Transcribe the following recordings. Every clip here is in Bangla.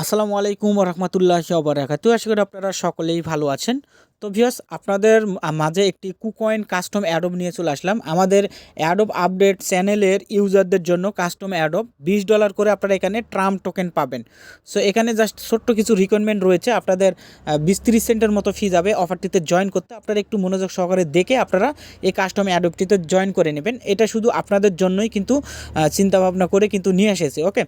আসসালামু আলাইকুম রহমতুল্লাহ বারাকাতু আশা করি আপনারা সকলেই ভালো আছেন। তো ভিউয়ার্স, আপনাদের মাঝে একটি কুকয়েন কাস্টম অ্যাডব নিয়ে চলে আসলাম। আমাদের অ্যাডব আপডেট চ্যানেলের ইউজারদের জন্য কাস্টম অ্যাডব, বিশ ডলার করে আপনারা এখানে ট্রাম টোকেন পাবেন। সো, এখানে জাস্ট ছোট্ট কিছু রিকোয়ারমেন্ট রয়েছে। আপনাদের বিশ তিরিশ সেন্টের মতো ফি যাবে অফারটিতে জয়েন করতে। আপনারা একটু মনোযোগ সহকারে দেখে আপনারা এই কাস্টম অ্যাডবটিতে জয়েন করে নেবেন। এটা শুধু আপনাদের জন্যই কিন্তু চিন্তা ভাবনা করে কিন্তু নিয়ে এসেছে, ওকে?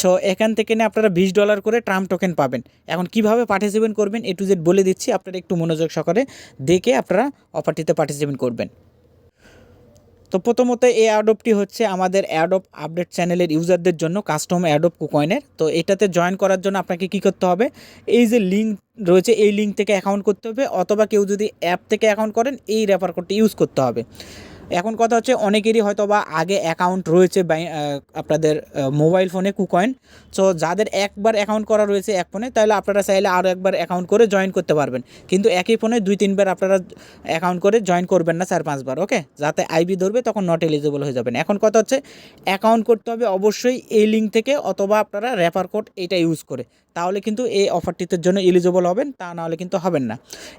সো, এখান থেকে নিয়ে আপনারা বিশ ডলার করে ট্রাম টোকেন পাবেন। এখন কীভাবে পার্টিসিপেট করবেন এ টু জেড বলে দিচ্ছি, আপনারা একটু মনোযোগ সহকারে দেখে আপনারা অফারটিতে পার্টিসিপেট করবেন। তো প্রথমত এই অ্যাডপটি হচ্ছে আমাদের অ্যাডপ আপডেট চ্যানেলের ইউজারদের জন্য কাস্টম অ্যাডপ কুকয়েনের তো এটাতে জয়েন করার জন্য আপনাকে কী করতে হবে? এই যে লিঙ্ক রয়েছে, এই লিঙ্ক থেকে অ্যাকাউন্ট করতে হবে, অথবা কেউ যদি অ্যাপ থেকে অ্যাকাউন্ট করেন, এই রেফার কোডটি ইউজ করতে হবে। এখন কথা হচ্ছে অনেকেরই হয়তো বা আগে অ্যাকাউন্ট রয়েছে আপনাদের মোবাইল ফোনে কুকয়েন সো যাদের একবার অ্যাকাউন্ট করা রয়েছে এক ফোনে তাহলে আপনারা চাইলে আরও একবার অ্যাকাউন্ট করে জয়েন করতে পারবেন। কিন্তু একই ফোনে দুই, তিনবার আপনারা অ্যাকাউন্ট করে জয়েন করবেন না, চার, পাঁচবার ওকে যাতে আইবি ধরবে, তখন নট এলিজিবল হয়ে যাবেন। এখন কথা হচ্ছে অ্যাকাউন্ট করতে হবে অবশ্যই এই লিঙ্ক থেকে, অথবা আপনারা রেফার কোড এটা ইউজ করে। তাহলে কিন্তু এই অফারটিতে জন্য এলিজিবল হবেন, তা নাহলে কিন্তু হবেন না।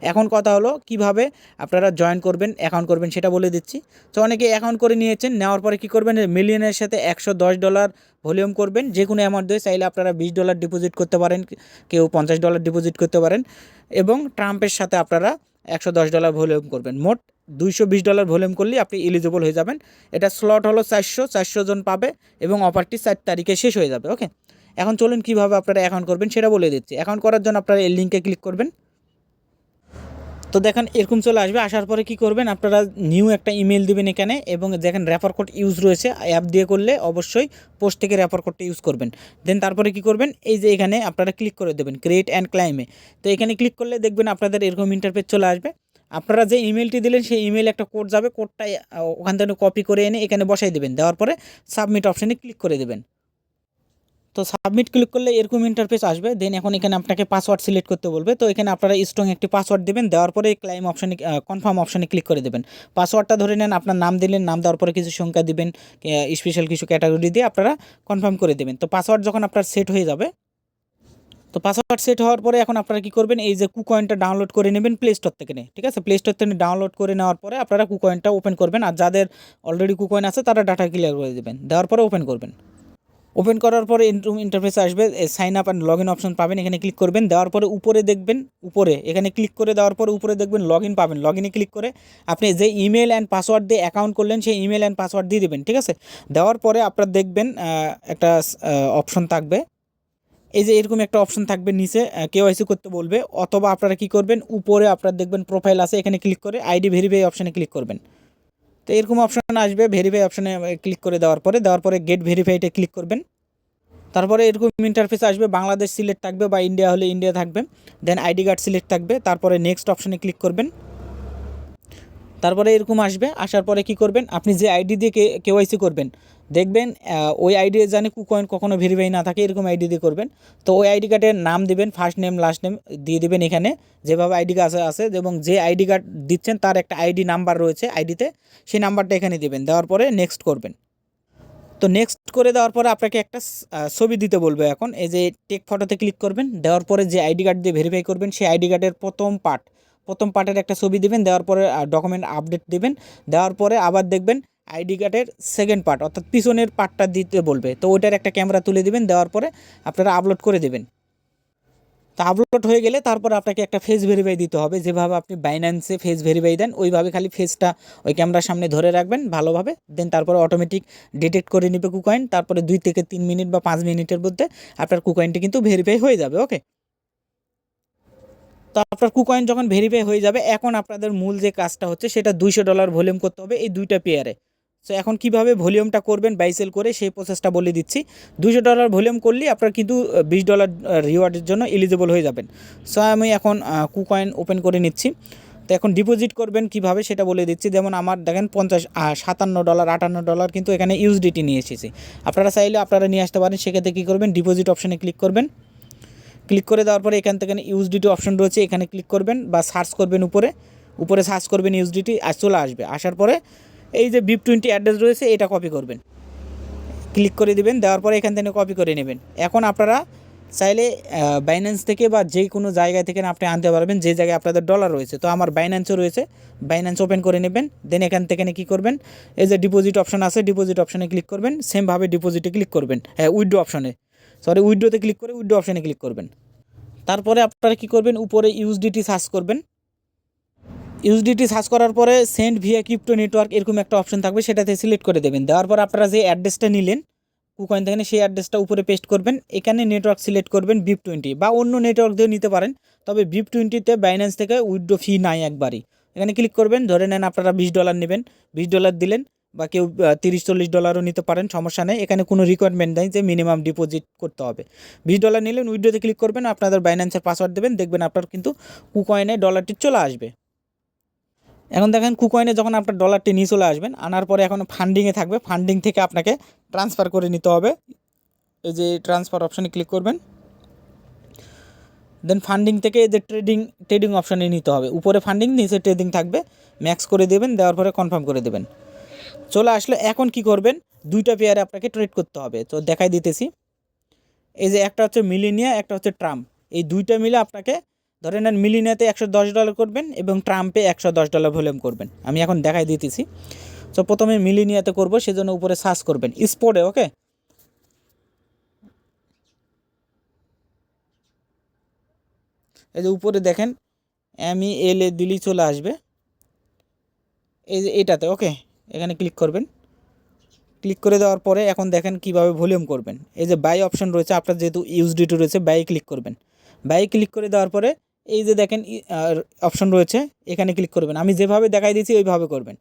এখন কথা হলো, কীভাবে আপনারা জয়েন করবেন অ্যাকাউন্ট করবেন সেটা বলে দিচ্ছি। তো অনেকে অ্যাকাউন্ট করে নিয়েছেন, নেওয়ার পরে কী করবেন মিলিয়নের সাথে একশো দশ ডলার ভলিউম করবেন যে কোনো অ্যামাউন্ট দিয়ে চাইলে আপনারা বিশ ডলার ডিপোজিট করতে পারেন, কেউ পঞ্চাশ ডলার ডিপোজিট করতে পারেন, এবং ট্রাম্পের সাথে আপনারা একশো দশ ডলার ভলিউম করবেন। মোট দুইশো বিশ ডলার ভলিউম করলেই আপনি এলিজিবল হয়ে যাবেন। এটা স্লট হলো চারশো চারশো জন পাবে, এবং অফারটি চার তারিখে শেষ হয়ে যাবে ওকে এখন চলুন কীভাবে আপনারা অ্যাকাউন্ট করবেন সেটা বলে দিচ্ছি। অ্যাকাউন্ট করার জন্য আপনারা এই লিঙ্কে ক্লিক করবেন। তো দেখেন, এরকম চলে আসবে। আসার পরে কি করবেন, আপনারা নিউ একটা ইমেল দিবেন এখানে এবং দেখেন রেফার কোড ইউজ রয়েছে। অ্যাপ দিয়ে করলে অবশ্যই পোস্ট থেকে রেফার কোডটা ইউজ করবেন। দেন তারপরে কি করবেন, এই যে এখানে আপনারা ক্লিক করে দেবেন ক্রিয়েট অ্যান্ড ক্লাইমে তো এখানে ক্লিক করলে দেখবেন আপনাদের এরকম ইন্টারপেজ চলে আসবে। আপনারা যে ইমেলটি দিলেন, সেই ইমেল একটা কোড যাবে। কোডটা ওখান থেকে কপি করে এনে এখানে বসাই দেবেন। দেওয়ার পরে সাবমিট অপশানে ক্লিক করে দেবেন। তো সাবমিট ক্লিক করলে এরকম ইন্টারফেস আসবে দেন এখন এখানে আপনাকে পাসওয়ার্ড সিলেক্ট করতে বলবে। তো এখানে আপনারা স্ট্রং একটি পাসওয়ার্ড দেবেন, দেওয়ার পরে ক্লাইম অপশানে কনফার্ম অপশানে ক্লিক করে দেবেন। পাসওয়ার্ডটা ধরে নেন, আপনার নাম দিলেন, নাম দেওয়ার পরে কিছু সংখ্যা দিবেন স্পেশাল কিছু ক্যাটাগরি দিয়ে আপনারা কনফার্ম করে দেবেন। তো পাসওয়ার্ড যখন আপনার সেট হয়ে যাবে, তো পাসওয়ার্ড সেট হওয়ার পরে এখন আপনারা কি করবেন, এই যে কুকয়েনটা ডাউনলোড করে নেবেন প্লে স্টোর থেকে নিয়ে, ঠিক আছে? প্লে স্টোর থেকে ডাউনলোড করে নেওয়ার পরে আপনারা কুকয়েনটা ওপেন করবেন। আর যাদের অলরেডি কুকয়েন আছে, তারা ডাটা ক্লিয়ার করে দেবেন, দেওয়ার পরে ওপেন করবেন। ওপেন করার পরে ইন্টারফেস আসবে sign up and log in option পাবেন, এখানে ক্লিক করবেন, দেওয়ার পরে উপরে দেখবেন, উপরে, এখানে ক্লিক করে দেওয়ার পরে উপরে দেখবেন লগ ইন পাবেন লগ ইনে ক্লিক করে আপনি যে ইমেল অ্যান্ড পাসওয়ার্ড দিয়ে অ্যাকাউন্ট করলেন, সেই ইমেল অ্যান্ড পাসওয়ার্ড দিয়ে দেবেন, ঠিক আছে? দেওয়ার পরে আপনার দেখবেন একটা অপশন থাকবে। এই যে এরকম একটা অপশন থাকবে নিচে কেওয়াইসি করতে বলবে, অথবা আপনারা কি করবেন, উপরে আপনারা দেখবেন প্রোফাইল আছে, এখানে ক্লিক করে আইডি ভেরিফাই অপশানে ক্লিক করবেন। তো এরকম অপশান আসবে ভেরিফাই অপশানে ক্লিক করে দেওয়ার পরে দেওয়ার পরে গেট ভেরিফাইটে ক্লিক করবেন। তারপরে এরকম ইন্টারফেস আসবে, বাংলাদেশ সিলেক্ট থাকবে বা ইন্ডিয়া হলে ইন্ডিয়া থাকবে। দেন আইডি কার্ড সিলেক্ট থাকবে, তারপরে নেক্সট অপশানে ক্লিক করবেন। তারপরে এরকম আসবে, আসার পরে কি করবেন? আপনি যে আইডি দিয়ে কে কেওয়াইসি করবেন দেখবেন ওই আইডি জানে কুকয়েন কখনো ভেরিফাই না থাকে, এরকম আইডি দিয়ে করবেন। তো ওই আইডি কার্ডের নাম দিবেন ফার্স্ট নেম লাস্ট নেম দিয়ে দিবেন এখানে। যেভাবে আইডি কার্ড আছে এবং যে আইডি কার্ড দিচ্ছেন, তার একটা আইডি নাম্বার রয়েছে আইডিতে। সেই নাম্বারটা এখানে দিবেন, দেওয়ার পরে নেক্সট করবেন। তো নেক্সট করে দেওয়ার পরে আপনাকে একটা ছবি দিতে বলবে এখন। এই যে টেক ফটোতে ক্লিক করবেন, দেওয়ার পরে যে আইডি কার্ড দিয়ে ভেরিফাই করবেন, সেই আইডি কার্ডের প্রথম পার্ট প্রথম পার্টের একটা ছবি দিবেন, দেওয়ার পরে ডকুমেন্ট আপডেট দিবেন। দেওয়ার পরে আবার দেখবেন আইডি কার্ডের সেকেন্ড পার্ট অর্থাৎ পিছনের পার্টটা দিতে বলবে। তো ওইটার একটা ক্যামেরা তুলে দিবেন, দেওয়ার পরে আপনারা আপলোড করে দেবেন। তো আপলোড হয়ে গেলে তারপর আপনাকে একটা ফেস ভেরিফাই দিতে হবে। যেভাবে আপনি বাইন্যান্সে ফেস ভেরিফাই দেন, ওইভাবে খালি ফেসটা ওই ক্যামেরার সামনে ধরে রাখবেন ভালোভাবে। দেন তারপরে অটোমেটিক ডিটেক্ট করে নেবে কুকয়েন তারপরে দুই থেকে তিন মিনিট বা পাঁচ মিনিটের মধ্যে আপনার কুকয়েনটি কিন্তু ভেরিফাই হয়ে যাবে ওকে তো আপনার কুকয়েন যখন ভেরিফাই হয়ে যাবে, এখন আপনাদের মূল যে কাজটা হচ্ছে, সেটা দুইশো ডলার ভলিউম করতে হবে এই দুইটা পেয়ারে সো এখন কীভাবে ভলিউমটা করবেন বাইসেল করে সেই প্রসেসটা বলে দিচ্ছি। দুশো ডলার ভলিউম করলেই আপনার কিন্তু বিশ ডলার রিওয়ার্ডের জন্য এলিজিবল হয়ে যাবেন। সো আমি এখন কুকয়েন ওপেন করে নিচ্ছি। তো এখন ডিপোজিট করবেন কীভাবে সেটা বলে দিচ্ছি। যেমন আমার দেখেন পঞ্চাশ সাতান্ন ডলার আটান্ন ডলার কিন্তু এখানে ইউএসডিটি নিয়ে এসেছি। আপনারা চাইলে আপনারা নিয়ে আসতে পারেন। সেক্ষেত্রে কী করবেন? ডিপোজিট অপশানে ক্লিক করবেন। ক্লিক করে দেওয়ার পরে এখান থেকে ইউএসডিটি অপশন রয়েছে, এখানে ক্লিক করবেন বা সার্চ করবেন উপরে। উপরে সার্চ করবেন ইউএসডিটি আর চলে আসবে। আসার পরে এই যে বিপ টোয়েন্টি অ্যাড্রেস রয়েছে, এটা কপি করবেন। ক্লিক করে দিবেন, দেওয়ার পরে এখান থেকে কপি করে নেবেন। এখন আপনারা চাইলে বাইন্যান্স থেকে বা যে কোনো জায়গা থেকে আপনি আনতে পারবেন, যে জায়গায় আপনাদের ডলার রয়েছে। তো আমার বাইন্যান্সও রয়েছে বাইন্যান্স ওপেন করে নেবেন দেন এখান থেকে কী করবেন, এই যে ডিপোজিট অপশন আছে ডিপোজিট অপশনে ক্লিক করবেন সেমভাবে ডিপোজিটে ক্লিক করবেন হ্যাঁ উইড্রো অপশনে সরি উইড্রোতে ক্লিক করে উইড্রো অপশনে ক্লিক করবেন। তারপরে আপনারা কী করবেন, উপরে ইউএসডিটি সার্চ করবেন। ইউএসডিটি সার্চ করার পরে সেন্ড ভিয়া ক্রিপ্টো নেটওয়ার্ক এরকম একটা অপশন থাকবে, সেটাতে সিলেক্ট করে দেবেন। দেওয়ার পর আপনারা যে অ্যাড্রেসটা নিলেন, কুকয়েন থেকে সেই অ্যাড্রেসটা উপরে পেস্ট করবেন। এখানে নেটওয়ার্ক সিলেক্ট করবেন বিপ টোয়েন্টি বা অন্য নেটওয়ার্ক দিয়েও নিতে পারেন, তবে বিপ টোয়েন্টিতে বাইন্যান্স থেকে উইথড্রো ফি নাই একবারই। এখানে ক্লিক করবেন, ধরে নেন আপনারা বিশ ডলার নেবেন। বিশ ডলার দিলেন বা কেউ তিরিশ চল্লিশ ডলারও নিতে পারেন, সমস্যা নেই। এখানে কোনো রিকোয়ারমেন্ট নেই যে মিনিমাম ডিপোজিট করতে হবে। বিশ ডলার নিলেন, উইড্রোতে ক্লিক করবেন, আপনাদের বাইন্যান্সের পাসওয়ার্ড দেবেন, দেখবেন আপনার কিন্তু কুকয়েনে ডলারটি চলে আসবে। এখন দেখেন কুকয়েনে যখন আপনার ডলারটি নিয়ে চলে আসবেন, আনার পরে এখন ফান্ডিংয়ে থাকবে। ফান্ডিং থেকে আপনাকে ট্রান্সফার করে নিতে হবে। এই যে ট্রান্সফার অপশানে ক্লিক করবেন। দেন ফান্ডিং থেকে এই যে ট্রেডিং ট্রেডিং অপশানে নিতে হবে। উপরে ফান্ডিং নিচে ট্রেডিং থাকবে। ম্যাক্স করে দেবেন, দেওয়ার পরে কনফার্ম করে দেবেন। চলে আসলে এখন কি করবেন? দুইটা পেয়ারে আপনাকে ট্রেড করতে হবে। তো দেখাই দিতেছি। এই যে একটা হচ্ছে মিলিনিয়া, একটা হচ্ছে ট্রাম্প। এই দুইটা মিলে আপনাকে ধরে নেন মিলিনিয়াতে একশো দশ ডলার করবেন এবং ট্রাম্পে একশো দশ ডলার ভলিউম করবেন। আমি এখন দেখাই দিতেছি। তো প্রথমে মিলিনিয়াতে করব, সেজন্য উপরে সার্চ করবেন। স্পোর্টে ওকে এই যে উপরে দেখেন এম ই এল এ দিলেই চলে আসবে। এই যে এটাতে ওকে এখানে ক্লিক করবেন। ক্লিক করে দেওয়ার পরে এখন দেখেন কীভাবে ভলিউম করবেন। এই যে বাই অপশন রয়েছে, আপনার যেহেতু ইউজডিটি রয়েছে বাই ক্লিক করবেন। বাই ক্লিক করে দেওয়ার পরে এই যে দেখেন অপশন রয়েছে, এখানে ক্লিক করবেন। আমি যেভাবে দেখাই দিয়েছি, ওইভাবে করবেন।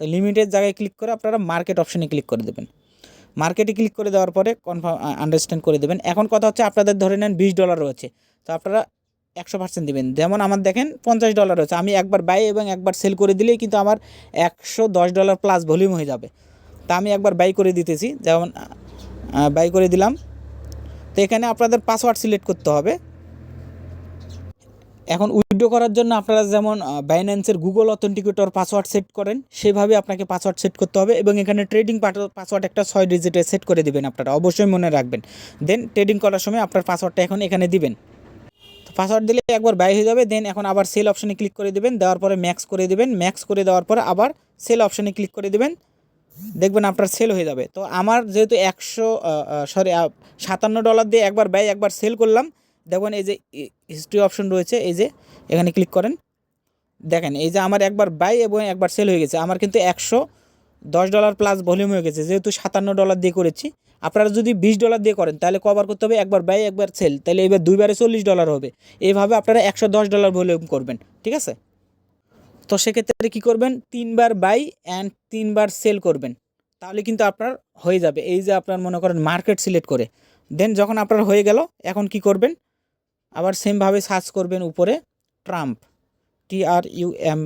তো লিমিটেড জায়গায় ক্লিক করে আপনারা মার্কেট অপশনে ক্লিক করে দেবেন। মার্কেটে ক্লিক করে দেওয়ার পরে কনফার্ম আন্ডারস্ট্যান্ড করে দেবেন। এখন কথা হচ্ছে, আপনাদের ধরে নেন বিশ ডলার রয়েছে। তো আপনারা একশো পার্সেন্ট দেবেন। যেমন আমার দেখেন, পঞ্চাশ ডলার রয়েছে। আমি একবার বাই এবং একবার সেল করে দিলেই কিন্তু আমার একশো দশ ডলার প্লাস ভলিউম হয়ে যাবে। তা আমি একবার বাই করে দিতেছি। যেমন বাই করে দিলাম। তো এখানে আপনাদের পাসওয়ার্ড সিলেক্ট করতে হবে। এখন উইথড্র করার জন্য আপনারা যেমন বাইন্যান্সের গুগল অথেন্টিকেটর পাসওয়ার্ড সেট করেন, সেভাবে আপনাকে পাসওয়ার্ড সেট করতে হবে এবং এখানে ট্রেডিং পাসওয়ার্ড একটা ছয় ডিজিটে সেট করে দিবেন আপনারা, অবশ্যই মনে রাখবেন। দেন ট্রেডিং করার সময় আপনার পাসওয়ার্ডটা এখন এখানে দিবেন। পাসওয়ার্ড দিলে একবার বাই হয়ে যাবে দেন এখন আবার সেল অপশানে ক্লিক করে দেবেন, দেওয়ার পরে ম্যাক্স করে দেবেন ম্যাক্স করে দেওয়ার পরে আবার সেল অপশানে ক্লিক করে দেবেন, দেখবেন আপনার সেল হয়ে যাবে। তো আমার যেহেতু একশো সরি সাতান্ন ডলার দিয়ে একবার ব্যয় একবার সেল করলাম দেখবেন এই যে হিস্ট্রি অপশন রয়েছে, এই যে এখানে ক্লিক করেন। দেখেন, এই যে আমার একবার বাই এবং একবার সেল হয়ে গেছে। আমার কিন্তু একশো দশ ডলার প্লাস ভলিউম হয়ে গেছে। যেহেতু সাতান্ন ডলার দিয়ে করেছি, আপনারা যদি বিশ ডলার দিয়ে করেন, তাহলে কভার করতে হবে একবার বাই একবার সেল তাহলে এবার দুইবারে চল্লিশ ডলার হবে। এইভাবে আপনারা একশো দশ ডলার ভলিউম করবেন, ঠিক আছে? তো সেক্ষেত্রে কী করবেন? তিনবার বাই অ্যান্ড তিনবার সেল করবেন। তাহলে কিন্তু আপনার হয়ে যাবে। এই যে আপনার মনে করেন মার্কেট সিলেক্ট করে। দেন যখন আপনার হয়ে গেল, এখন কি করবেন? আবার সেমভাবে সার্চ করবেন উপরে, Trump T R U M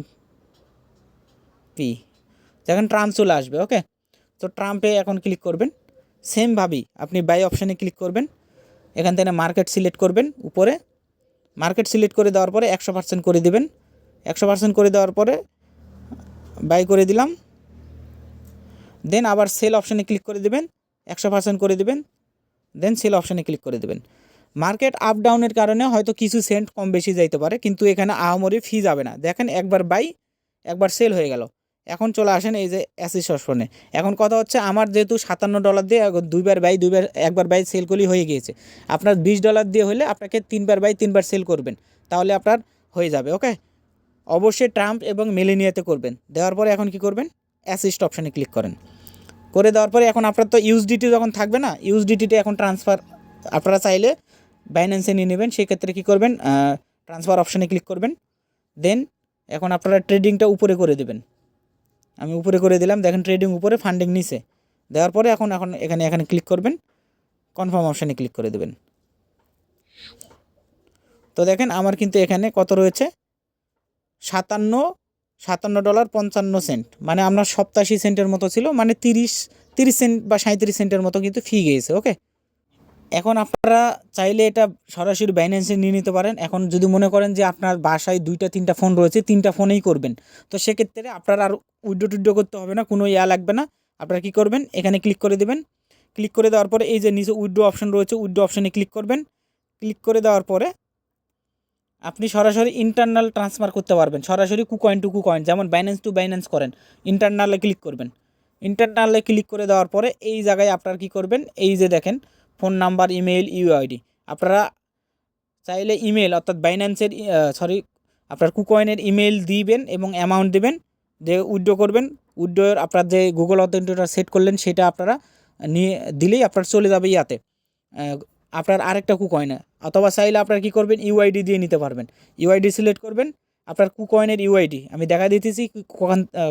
P দেখেন ট্রাম্প চলে আসবে, ওকে? তো ট্রাম্পে এখন ক্লিক করবেন। সেমভাবেই আপনি বাই অপশানে ক্লিক করবেন। এখান থেকে মার্কেট সিলেক্ট করবেন উপরে। মার্কেট সিলেক্ট করে দেওয়ার পরে একশো পার্সেন্ট করে দেবেন। একশো পার্সেন্ট করে দেওয়ার পরে বাই করে দিলাম। দেন আবার সেল অপশানে ক্লিক করে দেবেন। একশো পার্সেন্ট করে দেবেন। দেন সেল অপশানে ক্লিক করে দেবেন। মার্কেট আপ ডাউনের কারণে হয়তো কিছু সেন্ট কম বেশি যাইতে পারে, কিন্তু এখানে আহামরি ফি যাবে না। দেখেন একবার বাই একবার সেল হয়ে গেল। এখন চলে আসেন এই যে অ্যাসিস অপশনে এখন কথা হচ্ছে আমার যেহেতু সাতান্ন ডলার দিয়ে দুইবার বাই দুইবার, একবার বাই সেল করলেই হয়ে গিয়েছে। আপনার বিশ ডলার দিয়ে হলে আপনাকে তিনবার বাই তিনবার সেল করবেন। তাহলে আপনার হয়ে যাবে ওকে অবশ্যই ট্রাম্প এবং মেলেনিয়াতে করবেন। দেওয়ার পরে এখন কি করবেন? অ্যাসিস্ট অপশানে ক্লিক করেন। করে দেওয়ার পরে এখন আপনার তো ইউএসডিটি যখন থাকবে না ইউএসডিটিতে এখন ট্রান্সফার আপনারা চাইলে বাইন্যান্সে নিয়ে নেবেন, সেক্ষেত্রে কী করবেন ট্রান্সফার অপশানে ক্লিক করবেন। দেন এখন আপনারা ট্রেডিংটা উপরে করে দেবেন। আমি উপরে করে দিলাম, দেখেন ট্রেডিং উপরে ফান্ডিং নিচে। দেওয়ার পরে এখন এখন এখানে এখানে ক্লিক করবেন কনফার্ম অপশানে ক্লিক করে দেবেন। তো দেখেন, আমার কিন্তু এখানে কত রয়েছে? সাতান্ন সাতান্ন ডলার পঞ্চান্ন সেন্ট। মানে আপনার সপ্তাশি সেন্টের মতো ছিল মানে তিরিশ তিরিশ সেন্ট বা সাঁত্রিশ সেন্টের মতো কিন্তু ফি গিয়েছে ওকে এখন আপনারা চাইলে এটা সরাসরি বাইন্যান্সে নিয়ে নিতে পারেন। এখন যদি মনে করেন যে আপনার বাসায় দুইটা, তিনটা ফোন রয়েছে, তিনটা ফোনেই করবেন। তো সেক্ষেত্রে আপনার আর উইড্রো টুইড্রো করতে হবে না, কোনো ইয়া লাগবে না। আপনারা কী করবেন? এখানে ক্লিক করে দেবেন। ক্লিক করে দেওয়ার পরে এই যে নিচে উইড্রো অপশন রয়েছে উইড্রো অপশানে ক্লিক করবেন। ক্লিক করে দেওয়ার পরে আপনি সরাসরি ইন্টারনাল ট্রান্সফার করতে পারবেন। সরাসরি কুকয়েন টু কুকয়েন যেমন বাইন্যান্স টু বাইন্যান্স করেন। ইন্টারনালে ক্লিক করবেন। ইন্টারনালে ক্লিক করে দেওয়ার পরে এই জায়গায় আপনার কী করবেন? এই যে দেখেন ফোন নাম্বার ইমেল ইউআইডি আপনারা চাইলে ইমেল অর্থাৎ বাইন্যান্সের সরি আপনার কুকয়েনের ইমেল দিবেন এবং অ্যামাউন্ট দেবেন, দিয়ে উইড্রো করবেন। উইড্রোর আপনার যে গুগল অথেন্টিকেটর সেট করলেন, সেটা আপনারা নিয়ে, দিলেই আপনার চলে যাবে ইয়াতে। আপনার আরেকটা কুকয়েনে অথবা চাইলে আপনারা কী করবেন? ইউআইডি দিয়ে নিতে পারবেন। ইউআইডি সিলেক্ট করবেন, আপনার কুকয়েনের ইউআইডি আমি দেখা দিতেছি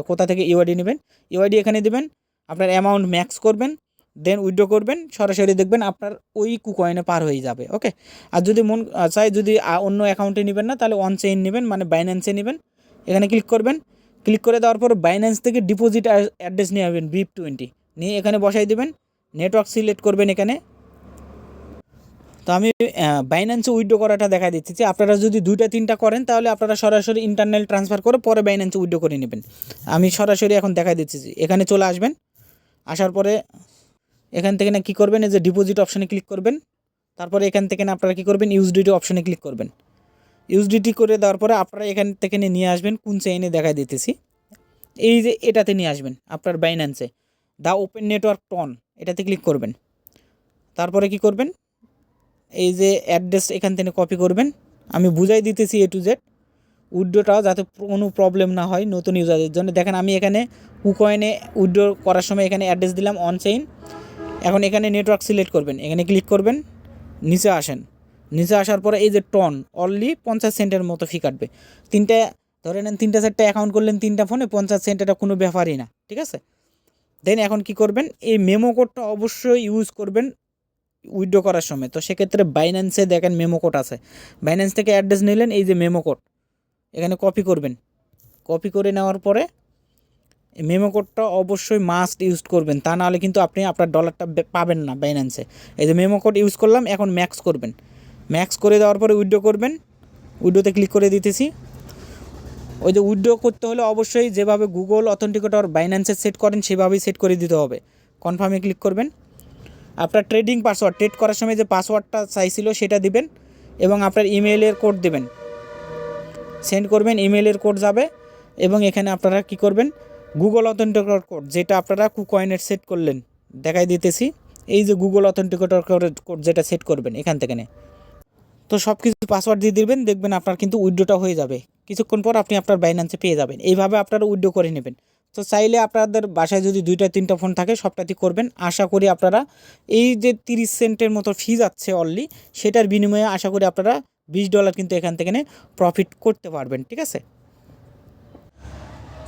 কোথা থেকে ইউআইডি নেবেন। ইউআইডি এখানে দেবেন, আপনার অ্যামাউন্ট ম্যাক্স করবেন। দেন উইড্রো করবেন, সরাসরি দেখবেন আপনার ওই কুকয়েনে পার হয়ে যাবে ওকে আর যদি মন চাই যদি অন্য অ্যাকাউন্টে নেবেন না, তাহলে অন চেইন নেবেন মানে বাইন্যান্সে নেবেন। এখানে ক্লিক করবেন ক্লিক করে দেওয়ার পর বাইন্যান্স থেকে ডিপোজিট অ্যাড্রেস নিয়ে আসবেন বিপ টোয়েন্টি নিয়ে এখানে বসাই দেবেন নেটওয়ার্ক সিলেক্ট করবেন এখানে। তো আমি বাইন্যান্সে উইড্রো করাটা দেখা দিচ্ছি যে আপনারা যদি দুইটা, তিনটা করেন, তাহলে আপনারা সরাসরি ইন্টারনেট ট্রান্সফার করে পরে বাইন্যান্সে উইড্রো করে নেবেন। আমি সরাসরি এখন দেখা দিচ্ছি এখানে চলে আসবেন, আসার পরে এখান থেকে না কী করবেন, এই যে ডিপোজিট অপশানে ক্লিক করবেন। তারপরে এখান থেকে না আপনারা কী করবেন ইউজডিটি অপশানে ক্লিক করবেন। ইউজডিটি করে দেওয়ার পরে আপনারা এখান থেকে নিয়ে আসবেন, কোন চেইনে দেখা দিতেছি। এই যে এটাতে নিয়ে আসবেন, আপনার বাইন্যান্সে দ্য ওপেন নেটওয়ার্ক টন এটাতে ক্লিক করবেন। তারপরে কি করবেন, এই যে অ্যাড্রেস এখান থেকে কপি করবেন। আমি বুঝাই দিতেছি এ টু জেড উইড্রোটাও যাতে কোনো প্রবলেম না হয় নতুন ইউজারদের জন্য। দেখেন আমি এখানে কুকয়েনে উইড্রো করার সময় এখানে অ্যাড্রেস দিলাম অন চেইন এখন এখানে নেটওয়ার্ক সিলেক্ট করবেন। এখানে ক্লিক করবেন, নিচে আসেন। নিচে আসার পরে এই যে টন অনলি পঞ্চাশ সেন্টের মতো ফি কাটবে। তিনটে, ধরে নেন তিনটা চারটে অ্যাকাউন্ট করলেন তিনটা ফোনে পঞ্চাশ সেন্ট এটা কোনো ব্যাপারই না, ঠিক আছে? দেন এখন কি করবেন, এই মেমো কোডটা অবশ্যই ইউজ করবেন উইথড্র করার সময়। তো সেক্ষেত্রে বাইন্যান্সে দেখেন মেমো কোড আছে। বাইন্যান্স থেকে অ্যাড্রেস নিলেন, এই যে মেমো কোড এখানে কপি করবেন। কপি করে নেওয়ার পরে মেমো কোডটা অবশ্যই মাস্ট ইউজ করবেন। তা নাহলে কিন্তু আপনি আপনার ডলারটা পাবেন না বাইন্যান্সে এই যে মেমো কোড ইউজ করলাম, এখন ম্যাক্স করবেন। ম্যাক্স করে দেওয়ার পরে উইথড্র করবেন। উইড্রোতে ক্লিক করে দিতেছি। ওই যে উইথড্র করতে হলে অবশ্যই যেভাবে গুগল অথেন্টিকেটর বাইন্যান্সে সেট করেন, সেভাবেই সেট করে দিতে হবে। কনফার্মে ক্লিক করবেন। আপনার ট্রেডিং পাসওয়ার্ড ট্রেড করার সময় যে পাসওয়ার্ডটা চাইছিল সেটা দিবেন এবং আপনার ইমেইলের কোড দেবেন। সেন্ড করবেন ইমেইলের কোড যাবে এবং এখানে আপনারা কি করবেন? গুগল অথেন্টিকেটর কোড যেটা আপনারা কুকয়েনের সেট করলেন, দেখাই দিতেছি। এই যে গুগল অথেন্টিকেটর কোড যেটা সেট করবেন এখান থেকে তো সব কিছু পাসওয়ার্ড দিয়ে দিবেন, দেখবেন আপনার কিন্তু উইড্রোটা হয়ে যাবে। কিছুক্ষণ পর আপনি আপনার বাইন্যান্সে পেয়ে যাবেন। এইভাবে আপনারা উইড্রো করে নেবেন। তো চাইলে আপনাদের বাসায় যদি দুইটা, তিনটা ফোন থাকে সবটাতে করবেন। আশা করি আপনারা এই যে তিরিশ সেন্টের মতো ফি যাচ্ছে অনলি সেটার বিনিময়ে আশা করি আপনারা বিশ ডলার কিন্তু এখান থেকে প্রফিট করতে পারবেন, ঠিক আছে?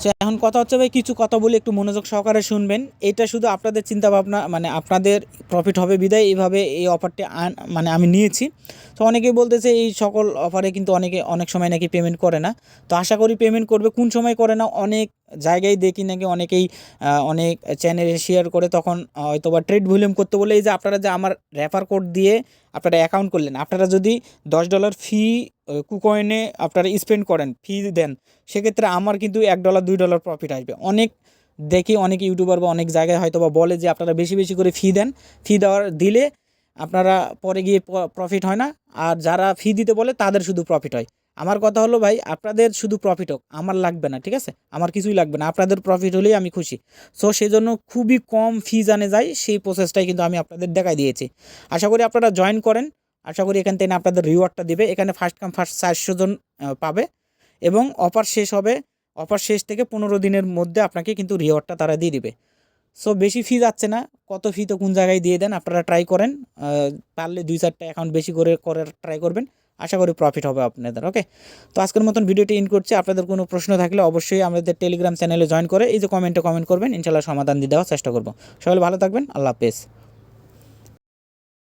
তো এখন কথা হচ্ছে ভাই, কিছু কথা বলে, একটু মনোযোগ সহকারে শুনবেন। এটা শুধু আপনাদের চিন্তা ভাবনা মানে আপনাদের প্রফিট হবে বিদায় এইভাবে এই অফারটি মানে আমি নিয়েছি। তো অনেকেই বলতেছে, এই সকল অফারে কিন্তু অনেকে, অনেক সময় নাকি পেমেন্ট করে না। তো আশা করি পেমেন্ট করবে, কোন সময় করে না, অনেক জায়গায় দেখি নাকি অনেকেই অনেক চ্যানেলে শেয়ার করে তখন হয়তো বা ট্রেড ভলিউম করতে বলে এই যে আপনারা যে আমার রেফার কোড দিয়ে আপনারা অ্যাকাউন্ট করলেন। আপনারা যদি দশ ডলার ফি কুকয়েনে আপনারা স্পেন্ড করেন ফি দেন, সেক্ষেত্রে আমার কিন্তু এক ডলার দুই ডলার প্রফিট আসবে। অনেক দেখি অনেক ইউটিউবার বা অনেক জায়গায় হয়তো বা বলে যে আপনারা বেশি বেশি করে ফি দেন। ফি দেওয়ার দিলে আপনারা পরে গিয়ে প্রফিট হয় না। আর যারা ফি দিতে বলে তাদের শুধু প্রফিট হয়। আমার কথা হলো ভাই, আপনাদের শুধু প্রফিট হোক, আমার লাগবে না, ঠিক আছে? আমার কিছুই লাগবে না, আপনাদের প্রফিট হলেই আমি খুশি। সো সেই জন্য খুবই কম ফি জানে যায়, সেই প্রসেসটাই কিন্তু আমি আপনাদের দেখাই দিয়েছি। আশা করি আপনারা জয়েন করেন, আশা করি এখান থেকে আপনাদের রিওয়ার্ডটা দেবে, এখানে ফার্স্ট কাম ফার্স্ট চারশো জন পাবে। এবং অফার শেষ হবে অফার শেষ থেকে পনেরো দিনের মধ্যে আপনাকে কিন্তু রিওয়ার্ডটা তারা দিয়ে দিবে। সো বেশি ফি যাচ্ছে না, কত ফি তো কোন জায়গায় দিয়ে দেন, আপনারা ট্রাই করেন পারলে দুই চারটা অ্যাকাউন্ট বেশি করে করার ট্রাই করবেন। আশা করি প্রফিট হবে আপনাদের ওকে তো আজকের মতন ভিডিওটি ইন করছি। আপনাদের কোনো প্রশ্ন থাকলে অবশ্যই আমাদের টেলিগ্রাম চ্যানেলে জয়েন করে এই যে কমেন্টে কমেন্ট করবেন ইনশাল্লাহ সমাধান দিয়ে দেওয়ার চেষ্টা করব। সবাই ভালো থাকবেন, আল্লাহ হাফেজ।